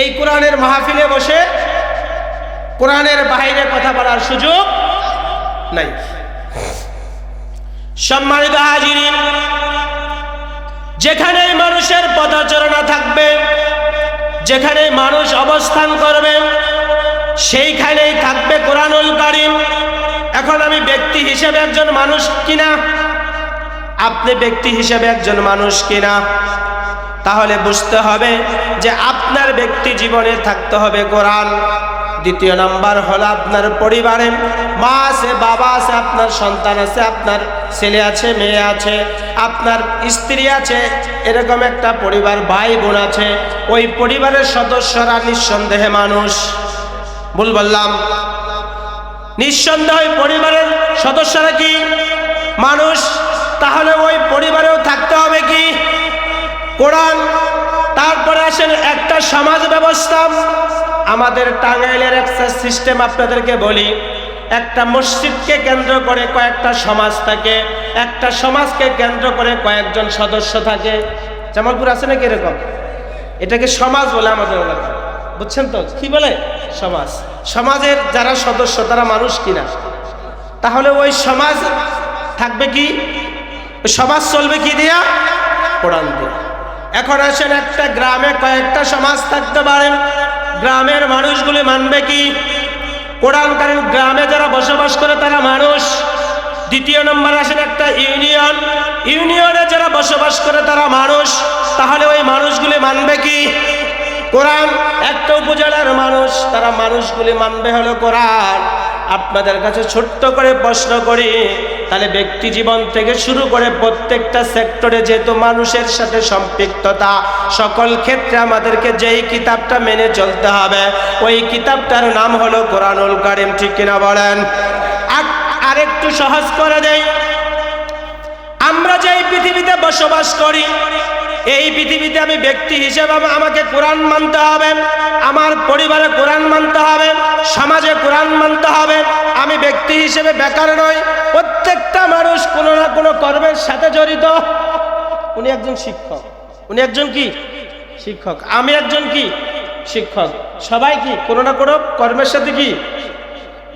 এই কোরআনের মাহফিলে বসে কোরআনের বাইরে কথা বলার সুযোগ নাই। সম্মানিত হাজিরিন যেখানে মানুষের পদাচরণা থাকবে যেখানে মানুষ অবস্থান করবে, সেইখানেই থাকবে কোরআনুল কারিম। এখন আমি ব্যক্তি হিসেবে একজন মানুষ কিনা? আপনি ব্যক্তি হিসেবে একজন মানুষ কিনা? তাহলে বুঝতে হবে যে আপনার ব্যক্তি জীবনে থাকতে হবে কোরআন। দ্বিতীয় নাম্বার হলো আপনার পরিবারে মা আছে, বাবা আছে, আপনার সন্তান আছে, আপনার ছেলে আছে, মেয়ে আছে, আপনার স্ত্রী আছে, এরকম একটা পরিবার, ভাই বোন আছে। ওই পরিবারের সদস্যরা নিঃসন্দেহে মানুষ। ভুল বললাম? নিঃসন্দেহে পরিবারের সদস্যরা কি? মানুষ। তাহলে ওই পরিবারেও থাকতে হবে কি? কোরআন, তারপরে আসেন একটা সমাজ ব্যবস্থা। আমাদের টাঙ্গাইলের একটা সিস্টেম আপনাদেরকে বলি, একটা মসজিদকে কেন্দ্র করে কয়েকটা সমাজ থাকে, একটা সমাজকে কেন্দ্র করে কয়েকজন সদস্য থাকে। জামালপুর আছে নাকি এরকম? এটাকে সমাজ বলে আমাদের এলাকায় বুঝছেন তো? কি বলে? সমাজ। সমাজের যারা সদস্য, তারা মানুষ কিনা? তাহলে ওই সমাজ থাকবে কি? সমাজ চলবে কি দিয়া? কোরআন দিয়ে। এখন আসেন একটা গ্রামে কয়েকটা সমাজ থাকতে পারে। গ্রামের মানুষগুলি মানবে কি? কোরআন কারণ গ্রামে যারা বসবাস করে তারা মানুষ। দ্বিতীয় নম্বর আসেন একটা ইউনিয়ন। ইউনিয়নে যারা বসবাস করে তারা মানুষ। তাহলে ওই মানুষগুলি মানবে কি? কোরআন একটা উপজেলার মানুষ, তারা মানুষগুলি মানবে হলো কোরআন। আপনাদের কাছে ছোট্ট করে প্রশ্ন করি তাহলে ব্যক্তি জীবন থেকে শুরু করে প্রত্যেকটা সেক্টরে যেহেতু মানুষের সাথে সম্পৃক্ততা, সকল ক্ষেত্রে আমাদেরকে যেই কিতাবটা মেনে চলতে হবে, ওই কিতাবটার নাম হলো কোরআনুল কারিম, ঠিক কিনা বলেন? আর একটু সহজ করে দেই। আমরা যে পৃথিবীতে বসবাস করি এই পৃথিবীতে আমি ব্যক্তি হিসেবে আমাকে কোরআন মানতে হবে, আমার পরিবারে কোরআন মানতে হবে, সমাজে কোরআন মানতে হবে। আমি ব্যক্তি হিসেবে বেকার নই, প্রত্যেকটা মানুষ কোনো না কোনো কর্মের সাথে জড়িত। উনি একজন শিক্ষক। উনি একজন কি? শিক্ষক। আমি একজন কি? শিক্ষক। সবাই কি কোনো না কোনো কর্মের সাথে কি?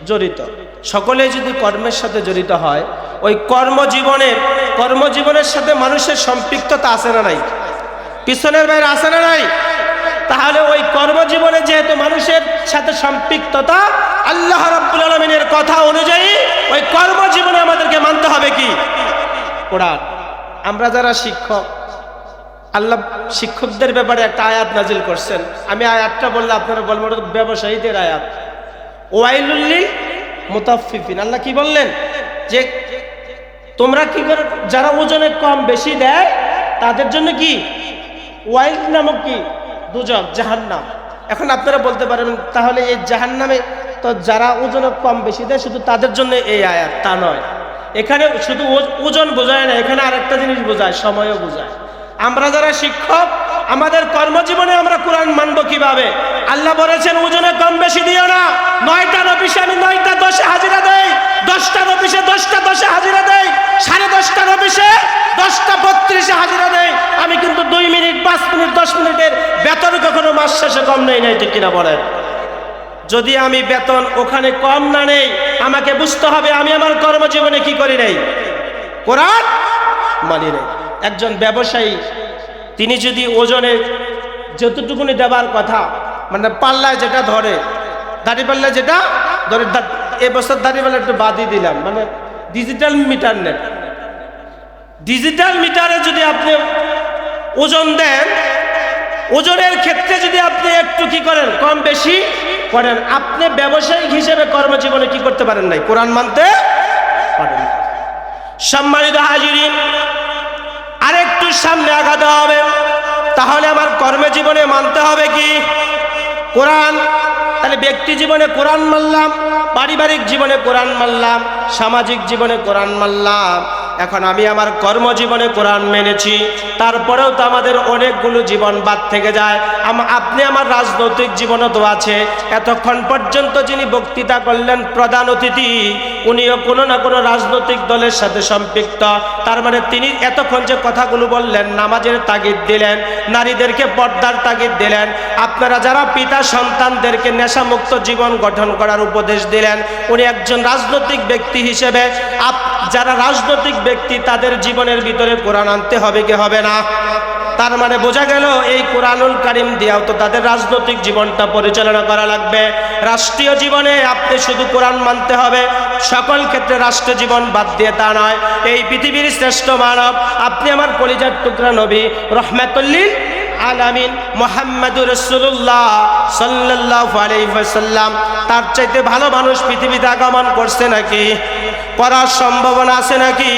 জড়িত। সকলে যদি কর্মের সাথে জড়িত হয় ওই কর্মজীবনে, কর্মজীবনের সাথে মানুষের সম্পৃক্ততা আছে না নাই? পিছনের বাইরে আছে না নাই? তাহলে ওই কর্মজীবনে যেহেতু মানুষের সাথে সম্পৃক্ততা, আল্লাহ রাব্বুল আলমিনের কথা অনুযায়ী ওই কর্মজীবনে আমাদেরকে মানতে হবে কি? কোরআন। আমরা যারা শিক্ষক, আল্লাহ শিক্ষকদের ব্যাপারে একটা আয়াত নাজিল করছেন। আমি আয়াতটা বললে আপনারা বলবেন ব্যবসায়ীদের আয়াত। ওয়াইলুল্লিল মুতাফিফিন আল্লাহ কি বললেন? যে তোমরা কি করে, যারা ওজনে কম বেশি দেয়, তাদের জন্য কি? ওয়াইল নামক কি? দুজক জাহান্নাম। এখন আপনারা বলতে পারেন, তাহলে এই জাহান্নামে তো যারা ওজনে কম বেশি দেয়, শুধু তাদের জন্য এই আয়াত, তা নয়। এখানে শুধু ওজন বোঝায় না, এখানে আরেকটা জিনিস বোঝায়, সময়ও বোঝায়। আমরা যারা শিক্ষক, আমাদের কর্মজীবনে আমরা কোরআন মানবো কীভাবে? আল্লাহ বলেছেন, ওজনে কম বেশি দিও না নয়টার অফিসে আমি নয়টা দশে হাজিরা দেই দশটার অফিসে দশটা দশে হাজিরা দেই সাড়ে দশটার অফিসে দশটা বত্রিশে হাজিরা দেই আমি কিন্তু দুই মিনিট, পাঁচ মিনিট, দশ মিনিটের বেতন কখনো মাস শেষে কম নেই, নাই ঠিক কিনা বলেন? যদি আমি বেতন ওখানে কম না নেই, আমাকে বুঝতে হবে আমি আমার কর্মজীবনে কি করি নাই। কোরআন মানি নাই। একজন ব্যবসায়ী, তিনি যদি ওজনে যতটুকুনি দেবার কথা মানে পাল্লায় যেটা ধরে, দাড়ি পাল্লায় যেটা ধরে দা- এ বছর দাড়ি একটু বাদই দিলাম। মানে ডিজিটাল মিটার নেট ডিজিটাল মিটারে যদি আপনি ওজন দেন, ওজনের ক্ষেত্রে যদি আপনি একটু কি করেন, কম বেশি করেন, আপনি ব্যবসায়িক হিসেবে কর্মজীবনে কি করতে পারেন নাই? কোরআন মানতে পারেন। সম্মানিত হাজিরিন, আরেকটু সামনে আগাতে হবে। তাহলে আমার কর্মজীবনে মানতে হবে কি? কোরআন তাহলে ব্যক্তি জীবনে কোরআন মানলাম পারিবারিক জীবনে কোরআন মানলাম সামাজিক জীবনে কোরআন মানলাম এখন আমি আমার কর্মজীবনে কোরআন মেনেছি, তারপরেও তো আমাদের অনেকগুলো জীবন বাদ থেকে যায়। আপনি আমার রাজনৈতিক জীবনও তো আছে। এতক্ষণ পর্যন্ত যিনি বক্তৃতা করলেন প্রধান অতিথি, উনিও কোনো না কোনো রাজনৈতিক দলের সাথে সম্পৃক্ত। তার মানে তিনি এতক্ষণ যে কথাগুলো বললেন, নামাজের তাগিদ দিলেন, নারীদেরকে পর্দার তাগিদ দিলেন, আপনারা যারা পিতা সন্তানদেরকে নেশামুক্ত জীবন গঠন করার উপদেশ দিলেন, উনি একজন রাজনৈতিক ব্যক্তি হিসেবে আপ যারা রাজনৈতিক ব্যক্তি, তাদের জীবনের ভিতরে কোরআন আনতে হবে কি হবে না? তার মানে বোঝা গেল, এই কোরআনুল কারিম দিয়াও তো তাদের রাজনৈতিক জীবনটা পরিচালনা করা লাগবে। রাষ্ট্রীয় জীবনে আপনি শুধু কোরআন মানতে হবে, সকল ক্ষেত্রে রাষ্ট্র জীবন বাদ দিয়ে তা নয়। এই পৃথিবীর শ্রেষ্ঠ মানব, আপনি আমার কলিজার টুকরা নবী, রহমাতুল্লিল আলামিন মোহাম্মদুর রসুল্লাহ সাল্লাহ আলাইসাল্লাম তার চাইতে ভালো মানুষ পৃথিবীতে আগমন করছে নাকি? করার সম্ভাবনা আছে নাকি?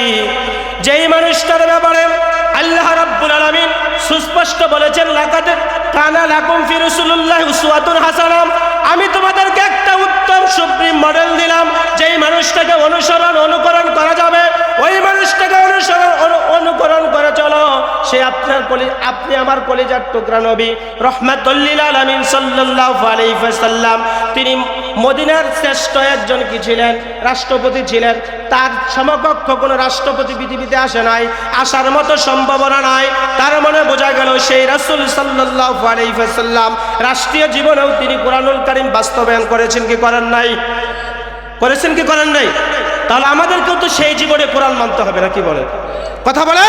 যেই মানুষটার ব্যাপারে আল্লাহ রাব্বুল আলামিন সুস্পষ্ট বলেছেন লাকাতে কানা লাকুম ফি রাসূলুল্লাহ উসওয়াতুন হাসানাম। আমি তোমাদেরকে সুপ্রিম মডেল দিলাম, যেই মানুষটাকে অনুসরণ, অনুকরণ করা যাবে, ওই মানুষটাকে অনুসরণ, অনু- অনুকরণ করে চলো। সে আপনার কলি, আপনি আমার কলিজার টুকরা নবী। রহমাতুল্লিল আলামিন সাল্লাল্লাহু আলাইহি ওয়াসাল্লাম, তিনি মদিনার শ্রেষ্ঠ একজন কি ছিলেন? রাষ্ট্রপতি ছিলেন। তার সমকক্ষ কোনো রাষ্ট্রপতি পৃথিবীতে আসে নাই, আসার মতো সম্ভাবনা নাই। তার মানে বোঝা গেল সেই রাসূল আলাইহি রাষ্ট্রীয় জীবনেও তিনি কোরআনুল কারীম বাস্তবায়ন করেছেন কি করেন নাই? করেছেন কি করেন নাই? তাহলে আমাদেরকেও তো সেই জীবনে কোরআন মানতে হবে না, কি বলে কথা বলে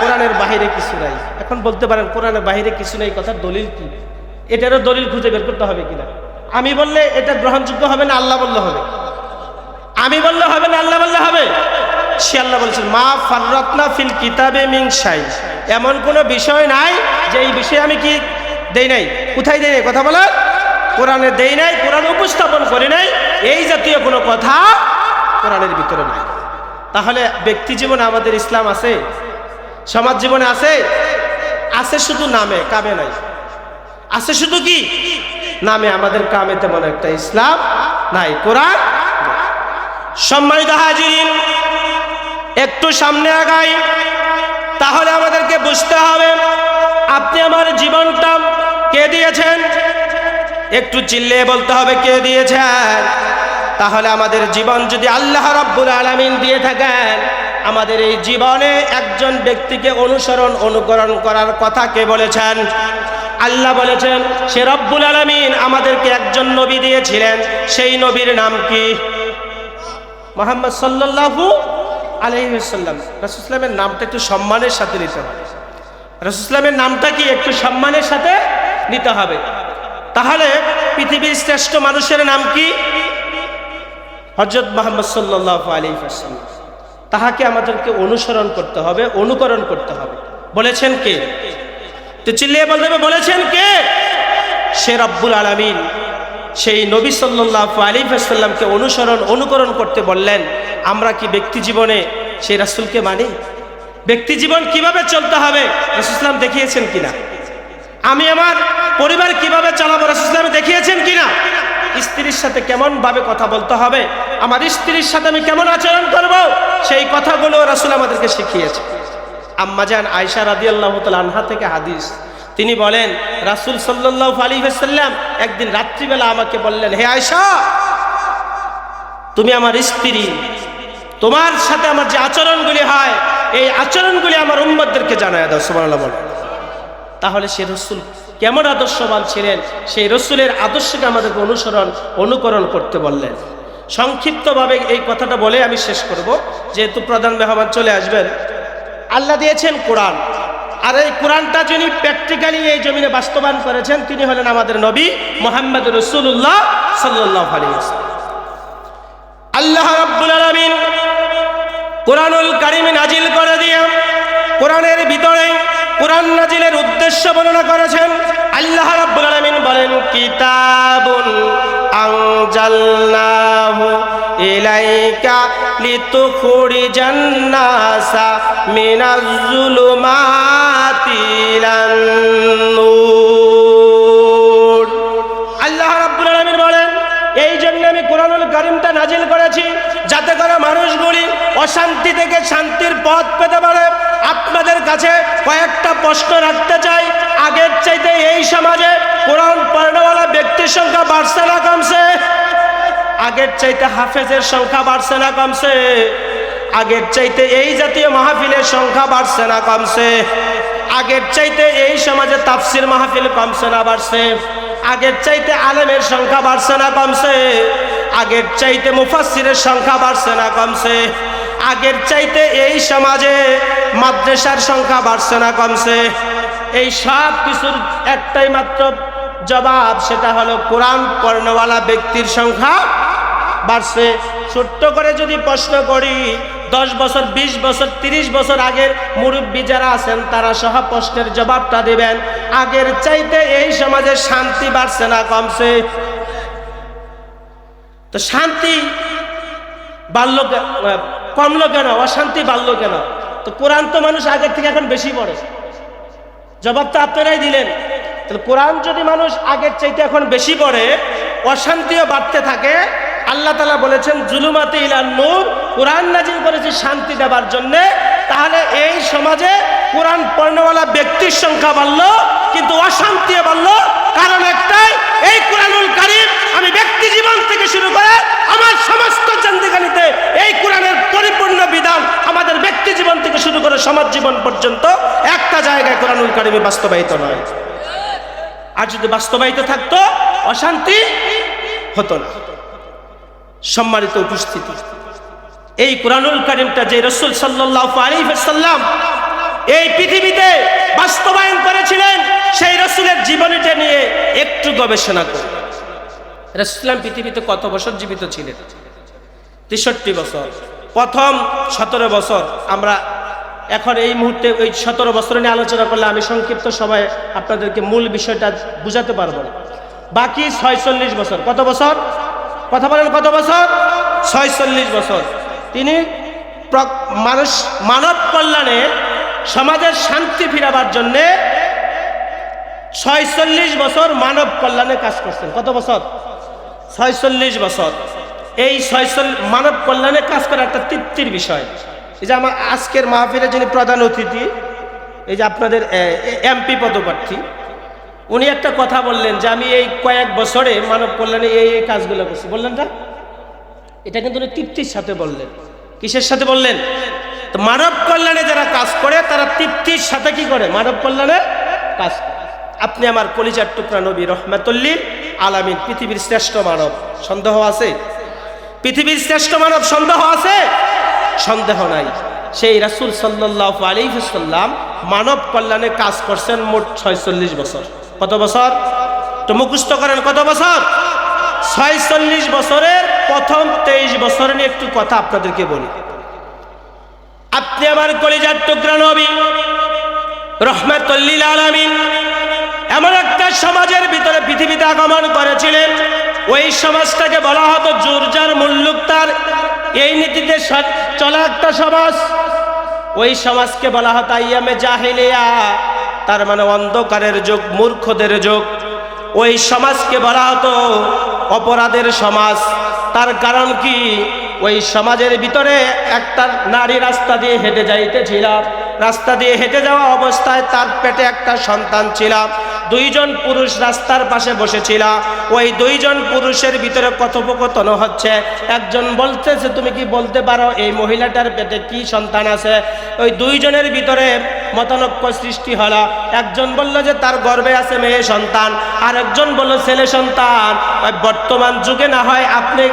কোরআনের বাহিরে কিছু নাই। এখন বলতে পারেন, কোরআনের বাহিরে কিছু নেই কথার দলিল কি? এটারও দলিল খুঁজে বের করতে হবে কিনা? আমি বললে এটা গ্রহণযোগ্য হবে না, আল্লাহ বললে হবে। আমি বললে হবে না, আল্লাহ বললে হবে। সে আল্লাহ বলছেন, মা ফাররত্না ফিল কিতাবে মিংসাই এমন কোনো বিষয় নাই যে এই বিষয়ে আমি কি দেই নাই। কোথায় দেই নাই? কথা বলা। কোরআনে দেই নাই, কোরআন উপস্থাপন করি নাই। এই জাতীয় কোনো কথা কোরআনের ভিতরে নাই। তাহলে ব্যক্তি জীবনে আমাদের ইসলাম আছে? সমাজ জীবনে আছে? আছে শুধু নামে, কামে নাই। আছে শুধু কি? নামে আমাদের কামে তেমন একটা ইসলাম নাই, কোরআন সম্মানিত হাজিরিন, একটু সামনে আগাই, তাহলে আমাদেরকে বুঝতে হবে আপনি আমার জীবনটা কে দিয়েছেন? একটু চিল্লে বলতে হবে কে দিয়েছেন? তাহলে আমাদের জীবন যদি আল্লাহ রব্বুল আলামিন দিয়ে থাকেন, আমাদের এই জীবনে একজন ব্যক্তিকে অনুসরণ, অনুকরণ করার কথা কে বলেছেন? আল্লাহ বলেছেন, সে রব্বুল আলামিন আমাদেরকে একজন নবী দিয়েছিলেন, সেই নবীর নাম কি? মোহাম্মদ সাল্লাল্লাহু আলহিসাল্লাম রাসুসলামের নামটা একটু সম্মানের সাথে নিতে হবে। রাসুসলামের নামটা কি একটু সম্মানের সাথে নিতে হবে? তাহলে পৃথিবীর শ্রেষ্ঠ মানুষের নাম কি? হজরত মোহাম্মদ সাল্লাহ আলহিহাল্লাম তাহাকে আমাদেরকে অনুসরণ করতে হবে, অনুকরণ করতে হবে। বলেছেন কে? তো চিল্লিয়ে বলতে হবে বলেছেন কে? সে রব্বুল আলমিন। সেই নবী সাল্লাহ আলী সাল্লামকে অনুসরণ, অনুকরণ করতে বললেন, আমরা কি ব্যক্তি জীবনে সেই রাসুলকে মানি? ব্যক্তি জীবন কীভাবে চলতে হবে? রসুলাম দেখিয়েছেন কিনা? আমি আমার পরিবার কীভাবে চালাবো? রসুলাম দেখিয়েছেন কিনা? স্ত্রীর সাথে কেমন ভাবে কথা বলতে হবে? আমার স্ত্রীর সাথে আমি কেমন আচরণ করব? সেই কথাগুলো রাসুল আমাদেরকে শিখিয়েছে আম্মাজান আয়সা রাদি আল্লাহ আনহা থেকে হাদিস। তিনি বলেন, রাসুল সাল্লাহ আলী সাল্লাম একদিন রাত্রিবেলা আমাকে বললেন, হে আয়সা তুমি আমার স্ত্রী, তোমার সাথে আমার যে আচরণগুলি হয়, এই আচরণগুলি আমার উম্মদদেরকে জানায় দাও, সুবহানাল্লাহ বলে। তাহলে সে রসুল কেমন আদর্শবান ছিলেন? সেই রসুলের আদর্শকে আমাদেরকে অনুসরণ, অনুকরণ করতে বললেন। সংক্ষিপ্তভাবে এই কথাটা বলে আমি শেষ করব। যেহেতু প্রধান মেহমান চলে আসবেন আল্লাহ দিয়েছেন কোরআন। আর এই কোরআনটা যিনি প্র্যাকটিক্যালি এই জমিনে বাস্তবায়ন করেছেন, তিনি হলেন আমাদের নবী মোহাম্মদ রসুল্লাহ সাল্লাহ আলী আল্লাহ রাব্বুল আলামিন কোরআনুল কারিমে নাজিল করে দিয়ে কোরআনের ভিতরে কোরআন নাজিলের উদ্দেশ্য বর্ণনা করেছেন। আল্লাহ রাব্বুল আলামিন বলেন, কিতাবুন আনজালনাহু ইলাইকা লিতুখরিজান নাসা মিনাজ যুলুমাতি ইলান নূর। আল্লাহ রাব্বুল আলামিন বলেন এই জন্য আমি কোরআনুল কারিমটা নাজিল করেছি যাতে করে মানুষগুলি অশান্তি থেকে শান্তির পথ পেতে পারে। আপনাদের কাছে কয়েকটা প্রশ্ন রাখতে চাই। আগের চাইতে এই সমাজে কোরআন পড়নেওয়ালা ব্যক্তির সংখ্যা বাড়ছে না কমছে? আগের চাইতে হাফেজের সংখ্যা বাড়ছে না কমছে। আগের চাইতে এই জাতীয় মাহফিলের সংখ্যা বাড়ছে না কমছে। আগের চাইতে এই সমাজে তাফসির মাহফিল কমছে না বাড়ছে। আগের চাইতে আলেমের সংখ্যা বাড়ছে না কমছে। আগের চাইতে মুফাসসিরের সংখ্যা বাড়ছে না কমছে। আগের চাইতে এই সমাজে মাদ্রাসার সংখ্যা বাড়ছে না কমছে। এই সব কিছুর একটাই মাত্র জবাব, সেটা হলো কোরআন পড়নেওয়ালা ব্যক্তির সংখ্যা বাড়ছে। ছোট্ট করে যদি প্রশ্ন করি, দশ বছর ২০ বছর ৩০ বছর আগের মুরব্বী যারা আছেন, তারা সহ প্রশ্নের জবাবটা দেবেন। আগের চাইতে এই সমাজে শান্তি বাড়ছে না কমছে। তো শান্তি বাড়লো কমলো কেন? অশান্তি বাড়লো কেন? তো কোরআন তো মানুষ আগের থেকে এখন বেশি পড়ে। জবাব তো আপনারাই দিলেন। তাহলে কোরআন যদি মানুষ আগের চাইতে এখন বেশি পড়ে, অশান্তিও বাড়তে থাকে আল্লাহ তালা বলেছেন, জুলুমাতে ইলান নূর কোরআন নাজিল করেছে শান্তি দেবার জন্যে। তাহলে এই সমাজে কোরআন পড়নেওয়ালা ব্যক্তির সংখ্যা বাড়লো, কিন্তু অশান্তিও বাড়লো। কারণ একটাই, এই কোরআনুল কারিম আমি ব্যক্তি জীবন থেকে শুরু করে আমার সমস্ত জান্দিগানিতে এই কোরআনের পরিপূর্ণ বিধান আমাদের ব্যক্তি জীবন থেকে শুরু করে সমাজ জীবন পর্যন্ত একটা জায়গায় কোরআনুল কারিমে বাস্তবায়িত নয়। আর যদি বাস্তবায়িত থাকতো, অশান্তি হতো না। সম্মানিত উপস্থিতি। এই কোরআনুল কারিমটা যে রসুল আলিফাল্লাম এই পৃথিবীতে বাস্তবায়ন করেছিলেন, সেই রসুলের জীবনীটা নিয়ে একটু গবেষণা করুন। রসুলাম পৃথিবীতে কত বছর জীবিত ছিলেন? তেষট্টি বছর। প্রথম সতেরো বছর। আমরা এখন এই মুহূর্তে ওই সতেরো বছর নিয়ে আলোচনা করলে আমি সংক্ষিপ্ত সবাই আপনাদেরকে মূল বিষয়টা বুঝাতে পারব না। বাকি ছয়চল্লিশ বছর। কত বছর? কথা বলেন কত বছর? ছয়চল্লিশ বছর। তিনি মানুষ, মানব কল্যাণে সমাজের শান্তি ফিরাবার জন্যে ছয়চল্লিশ বছর মানব কল্যাণে কাজ করছেন। কত বছর? ছয়চল্লিশ বছর। এই ছয়চল্লিশ মানব কল্যাণে কাজ করা একটা তৃপ্তির বিষয়। এই যে আমার আজকের মাহফিলের যিনি প্রধান অতিথি, এই যে আপনাদের এমপি পদপ্রার্থী উনি একটা কথা বললেন যে আমি এই কয়েক বছরে মানব কল্যাণে এই এই কাজগুলো করছি। বললেন না এটা কিন্তু উনি তৃপ্তির সাথে বললেন। কিসের সাথে বললেন? তো মানব কল্যাণে যারা কাজ করে, তারা তৃপ্তির সাথে কি করে? মানব কল্যাণে কাজ আপনি আমার কলিজার টুকরা নবী রহমাতুল্লিল আলামিন, পৃথিবীর শ্রেষ্ঠ মানব। সন্দেহ আছে? পৃথিবীর শ্রেষ্ঠ মানব সন্দেহ আছে? সন্দেহ নাই। সেই রাসুল সাল্লাহ আলিফুসাল্লাম মানব কল্যাণে কাজ করছেন মোট ছয়চল্লিশ বছর। কত বছর? তো মুখস্থ করেন কত বছর? ছয়চল্লিশ বছরের প্রথম তেইশ বছর নিয়ে একটু কথা আপনাদেরকে বলি। আপনি আমার কলিজার টুকরা নবী, রহমাতুল্লিল আলামিন, এমন একটা সমাজের ভিতরে পৃথিবীতে আগমন করেছিলেন। ওই সমাজটাকে বলা হতো জোরজার মুল্লুক তার। এই নীতিতে চলা একটা সমাজ। ওই সমাজকে বলা হতো আইয়ামে জাহিলিয়া। তার মানে অন্ধকারের যুগ, মূর্খদের যুগ। ওই সমাজকে বলা হতো অপরাধের সমাজ। তার কারণ কি? ওই সমাজের ভিতরে একটা নারী রাস্তা দিয়ে হেঁটে যাইতেছিল রাস্তা দিয়ে হেঁটে যাওয়া অবস্থায় তার পেটে একটা সন্তান ছিল। দুইজন পুরুষ রাস্তার পাশে বসেছিল। ওই দুইজন পুরুষের ভিতরে কথোপকথন হচ্ছে। একজন বলতেছে, তুমি কি বলতে পারো, এই মহিলাটার পেটে কি সন্তান আছে? ওই দুইজনের ভিতরে মতানক্য সৃষ্টি হলো। একজন বলল যে তার গর্ভে আছে মেয়ে সন্তান আর একজন বলল ছেলে সন্তান। বর্তমান যুগে না হয় আপনি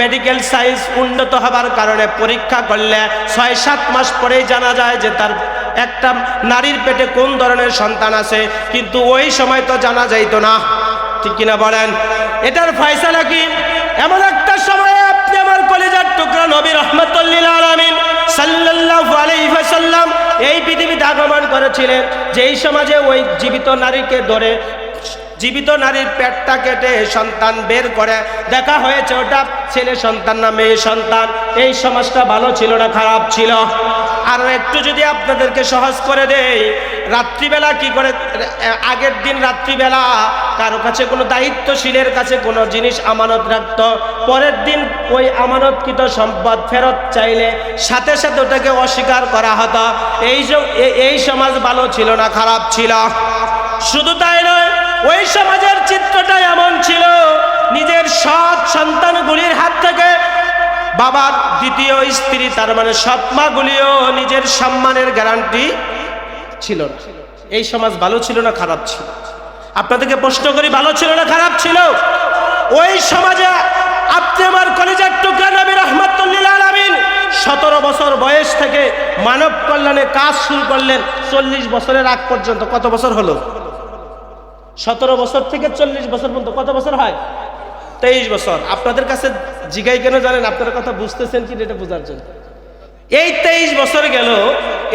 মেডিকেল সায়েন্স উন্নত হবার কারণে পরীক্ষা করলে ছয় সাত মাস পরেই জানা যায় যে তার একটা নারীর পেটে কোন ধরনের সন্তান আছে, কিন্তু ওই সময় তো জানা যাইতো না। ঠিক কিনা বলেন? এটার ফয়সালা কি? এমন একটা সময়ে আপনি আমার কলেজার টুকরা নবী রহমতুল্লিল আলমিন সাল্লাল্লাহু আলাইহি ওয়াসাল্লাম এই পৃথিবীতে আগমন করেছিলেন যেই সমাজে ওই জীবিত নারীকে ধরে, জীবিত নারীর পেটটা কেটে সন্তান বের করে, দেখা হয়েছে ওটা ছেলে সন্তান না মেয়ে সন্তান। এই সমাজটা ভালো ছিল না, খারাপ ছিল? আর একটু যদি আপনাদেরকে সহজ করে দেই, রাত্রিবেলা কি করে আগের দিন রাত্রিবেলা কারও কাছে কোনো দায়িত্বশীলের কাছে কোনো জিনিস আমানত রাখত, পরের দিন ওই আমানতকৃত সম্পদ ফেরত চাইলে সাথে সাথে ওটাকে অস্বীকার করা হতো। এই এই সমাজ ভালো ছিল না, খারাপ ছিল। শুধু তাই নয়, ওই সমাজের চিত্রটা এমন ছিল, নিজের সৎ সন্তানগুলির হাত থেকে বাবার দ্বিতীয় স্ত্রী, তার মানে সৎমাগুলিও নিজের সম্মানের গ্যারান্টি ছিল না। এই সমাজ ভালো ছিল না খারাপ ছিল? আপনাদেরকে প্রশ্ন করি, ভালো ছিল না খারাপ ছিল? ওই সমাজে আপনি আমার কলেজের টুকরা নবী রহমতুল্লিল সতেরো বছর বয়স থেকে মানব কল্যাণে কাজ শুরু করলেন, চল্লিশ বছরের আগ পর্যন্ত। কত বছর হলো? সতেরো বছর থেকে চল্লিশ বছর পর্যন্ত। কত বছর হয়? তেইশ বছর। আপনাদের কাছে জিগাই কেন জানেন? আপনারা কথা বুঝতেছেন কি এটা বোঝার জন্য। এই তেইশ বছর গেল,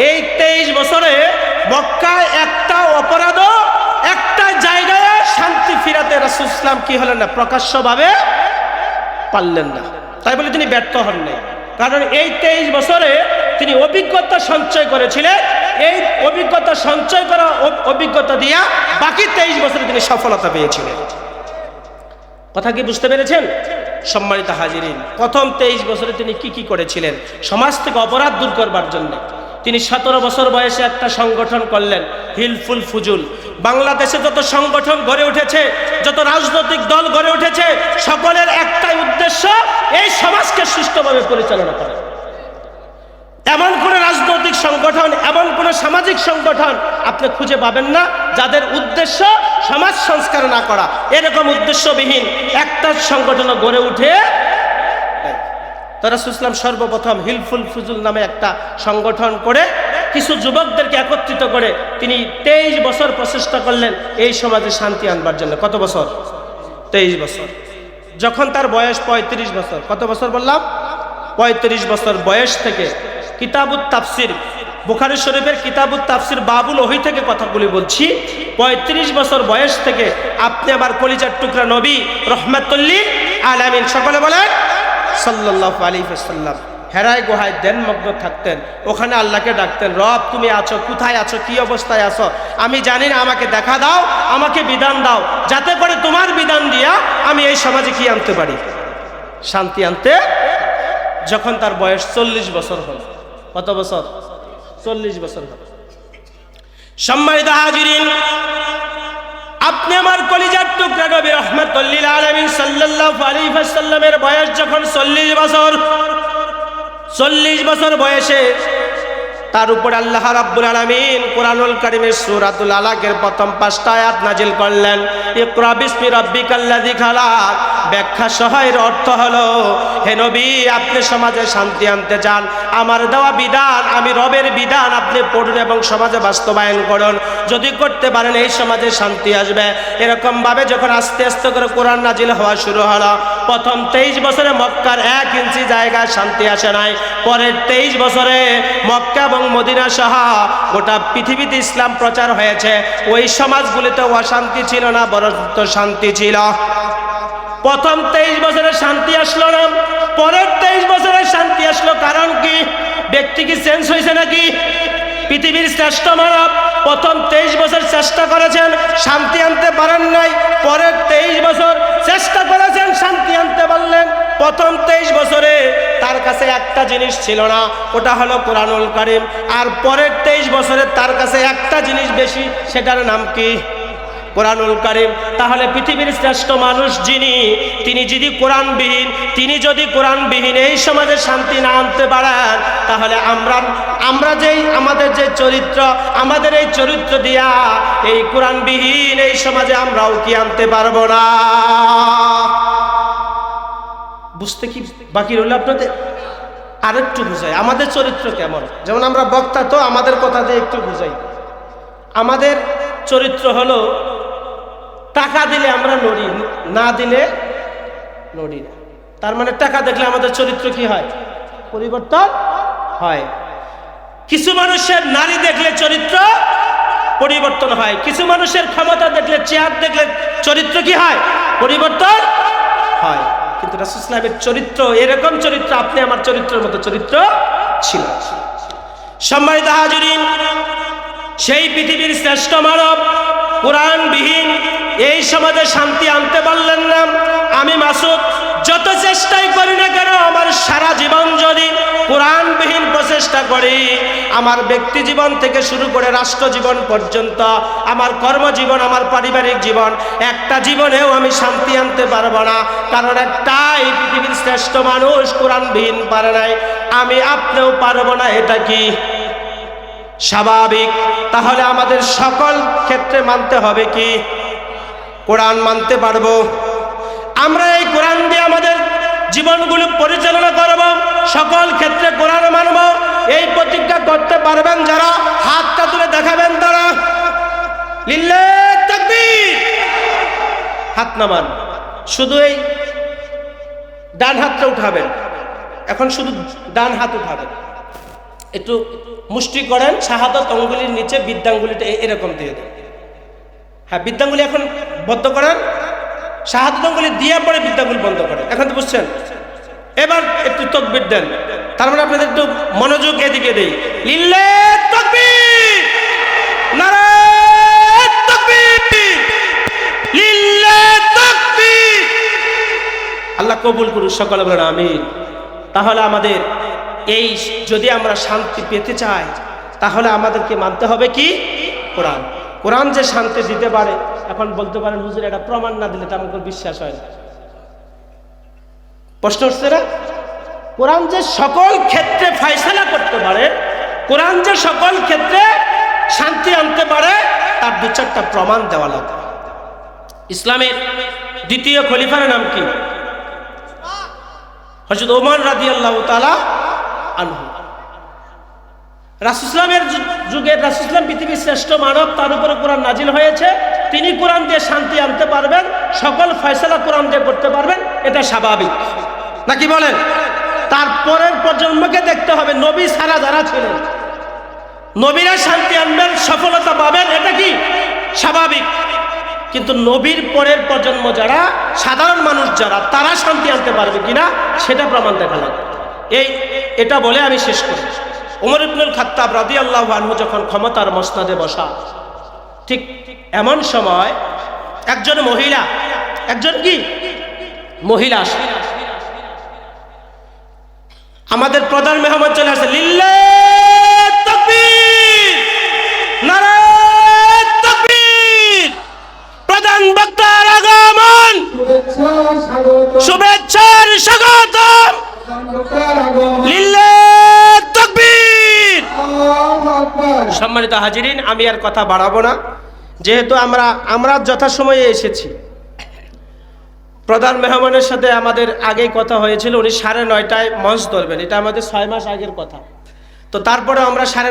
এই তেইশ বছরে মক্কায় একটা অপরাধ একটা জায়গায় শান্তি ফিরাতে রাসুসলাম কি হলেন না, প্রকাশ্যভাবে পারলেন না। তাই বলে তিনি ব্যর্থ হন নাই। কারণ এই তেইশ বছরে তিনি অভিজ্ঞতা সঞ্চয় করেছিলেন। এই অভিজ্ঞতা সঞ্চয় করা অভিজ্ঞতা দিয়া বাকি তেইশ বছরে তিনি সফলতা পেয়েছিলেন। কথা কি বুঝতে পেরেছেন? সম্মানিত হাজিরিন, প্রথম তেইশ বছরে তিনি কি কি করেছিলেন? সমাজ থেকে অপরাধ দূর করবার জন্য। তিনি সতেরো বছর বয়সে একটা সংগঠন করলেন, হিলফুল ফুজুল। বাংলাদেশে যত সংগঠন গড়ে উঠেছে, যত রাজনৈতিক দল গড়ে উঠেছে, সকলের একটাই উদ্দেশ্য এই সমাজকে সুষ্ঠুভাবে পরিচালনা করা। এমন কোন রাজনৈতিক সংগঠন, এমন কোন সামাজিক সংগঠন আপনি খুঁজে পাবেন না, যাদের উদ্দেশ্য সমাজ সংস্কার না করা। এরকম উদ্দেশ্যবিহীন একটা সংগঠন গড়ে উঠে সুসলাম সর্বপ্রথম হিলফুল ফুজুল নামে একটা সংগঠন করে কিছু যুবকদেরকে একত্রিত করে তিনি তেইশ বছর প্রচেষ্টা করলেন এই সমাজে শান্তি আনবার জন্য। কত বছর? তেইশ বছর। যখন তার বয়স পঁয়ত্রিশ বছর। কত বছর বললাম? পঁয়ত্রিশ বছর বয়স থেকে কিতাবুত তাফসির, বুখারি শরীফের কিতাবুত তাফসির বাবুল ওহি থেকে কথাগুলি বলছি। পঁয়ত্রিশ বছর বয়স থেকে আপনি আবার কলিজার টুকরা নবী রহমাতুল্লিল আলামিন সকলে বলেন সাল্লাহ আলী সাল্লাম হেরায় গুহায় দেনমগ্ন থাকতেন। ওখানে আল্লাহকে ডাকতেন, রব, তুমি আছো? কোথায় আছো? কি অবস্থায় আছো? আমি জানি না, আমাকে দেখা দাও, আমাকে বিধান দাও। যাতে করে তোমার বিধান দিয়া আমি এই সমাজে কি আনতে পারি? শান্তি আনতে যখন তার বয়স চল্লিশ বছর হল। কত বছর? চল্লিশ বছর হল। সম্মানিত হাজিরিন আপনি আমার কলিজার টুকরা নবী রহমতুল্লিল আলমী সাল্লাহ আলী সাল্লামের বয়স যখন চল্লিশ বছর চল্লিশ বছর বয়সে তার উপর আল্লাহ রাব্বুল আলামিন কোরআনুল কারীমের সূরাতুল আলাকের প্রথম পাঁচটা আয়াত নাজিল করলেন, ইকরা বিসমি রাব্বিকাল্লাযী খালাক। ব্যাখ্যা সহায়ের অর্থ হলো, হে নবী, আপনি সমাজে শান্তি আনতে চান। আমার দেওয়া বিধান, আমি রবের বিধান আপনি পড়ুন এবং সমাজে বাস্তবায়ন করুন। যদি করতে পারেন, এই সমাজে শান্তি আসবে। এরকম ভাবে যখন আস্তে আস্তে করে কোরআন নাজিল হওয়া শুরু হলো, প্রথম তেইশ বছরে মক্কার এক ইঞ্চি জায়গায় শান্তি আসে নাই। পরের তেইশ বছরে মক্কা এবং মদিনা সহ গোটা পৃথিবীতে ইসলাম প্রচার হয়েছে। ওই সমাজগুলিতে অশান্তি ছিল না বরং শান্তি ছিল। প্রথম তেইশ বছরে শান্তি আসলো না, পরের তেইশ বছরে শান্তি আসলো কারণ কি? ব্যক্তি কি চেঞ্জ হয়েছে নাকি? পৃথিবীর শ্রেষ্ঠ মানব প্রথম তেইশ বছর চেষ্টা করেছেন, শান্তি আনতে পারেন নাই, পরের তেইশ বছর চেষ্টা করেছেন, শান্তি আনতে পারলেন। প্রথম তেইশ বছরে তার কাছে একটা জিনিস ছিল না, ওটা হলো কোরআনুল করিম। আর পরের তেইশ বছরে তার কাছে একটা জিনিস বেশি, সেটার নাম কি? কোরআনুল কারিম। তাহলে পৃথিবীর শ্রেষ্ঠ মানুষ যিনি, তিনি যদি কোরআনবিহীন, তিনি যদি কোরআনবিহীন এই সমাজে শান্তি না আনতে পারেন, তাহলে আমরা আমরা যেই, আমাদের যে চরিত্র, আমাদের এই চরিত্র দিয়া এই কোরআনবিহীন এই সমাজে আমরাও কি আনতে পারব না? বুঝতে কি বাকি রইল আপনাদের? আরেকটু বুঝাই, আমাদের চরিত্র কেমন? যেমন আমরা বক্তা তো, আমাদের কথা দিয়ে একটু বুঝাই। আমাদের চরিত্র হলো টাকা দিলে আমরা নড়ি না দিলে নড়ি না। তার মানে টাকা দেখলে আমাদের চরিত্র কি হয়? পরিবর্তন হয়। কিছু মানুষের নারী দেখলে চরিত্র পরিবর্তন হয়। কিছু মানুষের ক্ষমতা দেখলে, চেয়ার দেখলে চরিত্র কি হয়? পরিবর্তন হয়। কিন্তু রাসুল চরিত্র, এরকম চরিত্র আপনি আমার চরিত্রের মতো চরিত্র ছিল সম্মানিত হাজুরিন, সেই পৃথিবীর শ্রেষ্ঠ মানব, কোরআনবিহীন এই সমাজে শান্তি আনতে পারলেন না। আমি মাসুদ, যত চেষ্টাই করি না কেন, আমার সারা জীবন যদি কোরআনবিহীন প্রচেষ্টা করি, আমার ব্যক্তি জীবন থেকে শুরু করে রাষ্ট্র জীবন পর্যন্ত, আমার কর্মজীবন, আমার পারিবারিক জীবন, একটা জীবনেও আমি শান্তি আনতে পারব না, কারণ একটা এই পৃথিবীর শ্রেষ্ঠ মানুষ কোরআনবিহীন পারে নাই। আমি আপনিও পারব না, এটা কি? স্বাভাবিক। তাহলে আমাদের সকল ক্ষেত্রে মানতে হবে কি? কোরআন মানতে পারব। আমরা এই কোরআন দিয়ে আমাদের জীবনগুলো পরিচালনা করব, সকল ক্ষেত্রে কোরআন মানব। এই প্রতিজ্ঞা করতে পারবেন যারা হাতটা তুলে দেখাবেন তারা। লিল্লে হাত নামান। শুধু এই ডান হাতটা উঠাবেন। এখন শুধু ডান হাত উঠাবেন। একটু মুষ্টি করেন, শাহাদত অঙ্গুলির নিচে বিদ্যাঙ্গুলিটা এরকম দিয়ে দেন। হ্যাঁ বিদ্যাঙ্গুলি এখন বদ্ধ করেন শাহাদত দিয়ে পরে বিদ্যাঙ্গুলি বন্ধ করেন। এখন তো বুঝছেন? এবার একটু তকবির দেন। তার মানে আপনাদের একটু মনোযোগ এদিকে দেই। লিল্লে তকবির! আল্লাহ কবুল করুন সকলে বলেন, আমিন। তাহলে আমাদের এই যদি আমরা শান্তি পেতে চাই, তাহলে আমাদেরকে মানতে হবে কি? কোরআন। কোরআন যে শান্তি দিতে পারে, এখন বলতে পারেন, হুজুর, এটা প্রমাণ না দিলে তার আমাকে বিশ্বাস হয় না। প্রশ্ন হচ্ছে না কোরআন যে সকল ক্ষেত্রে ফাইসলা করতে পারে, কোরআন যে সকল ক্ষেত্রে শান্তি আনতে পারে, তার দু চারটা প্রমাণ দেওয়া লাগবে। ইসলামের দ্বিতীয় খলিফার নাম কি? হজরত ওমান রাজি আল্লাহ তালা আনহু। রাসুসলামের যুগে রাসুসলাম পৃথিবীর শ্রেষ্ঠ মানব, তার উপরে কোরআন নাজিল হয়েছে। তিনি কোরআন দিয়ে শান্তি আনতে পারবেন, সকল ফয়সলা কোরআন দিয়ে করতে পারবেন, এটা স্বাভাবিক। নাকি বলেন? তারপরের প্রজন্মকে দেখতে হবে, নবী সারা যারা ছিলেন। নবীরা শান্তি আনবেন, সফলতা পাবেন, এটা কি? স্বাভাবিক। কিন্তু নবীর পরের প্রজন্ম যারা, সাধারণ মানুষ যারা, তারা শান্তি আনতে পারবে কিনা, সেটা প্রমাণ দেখা লাগবে। এই, এটা বলে আমি শেষ করি। ওমর ইবনুল খাত্তাব রাদি আল্লাহ যখন ক্ষমতার মস্তাদে বসা, ঠিক এমন সময় একজন মহিলা, একজন কি? মহিলা আমাদের প্রধান মেহমান চলে আসে লিল্লে সম্মানিত হাজিরিন, আমি আর কথা বাড়াবো না। যেহেতু আমরা আমরা যথাসময়ে এসেছি। প্রধান মেহমানের সাথে আমাদের আগেই কথা হয়েছিল, উনি সাড়ে নয়টায় মঞ্চ ধরবেন। এটা আমাদের ছয় মাস আগের কথা। তো তারপরে আমরা সাড়ে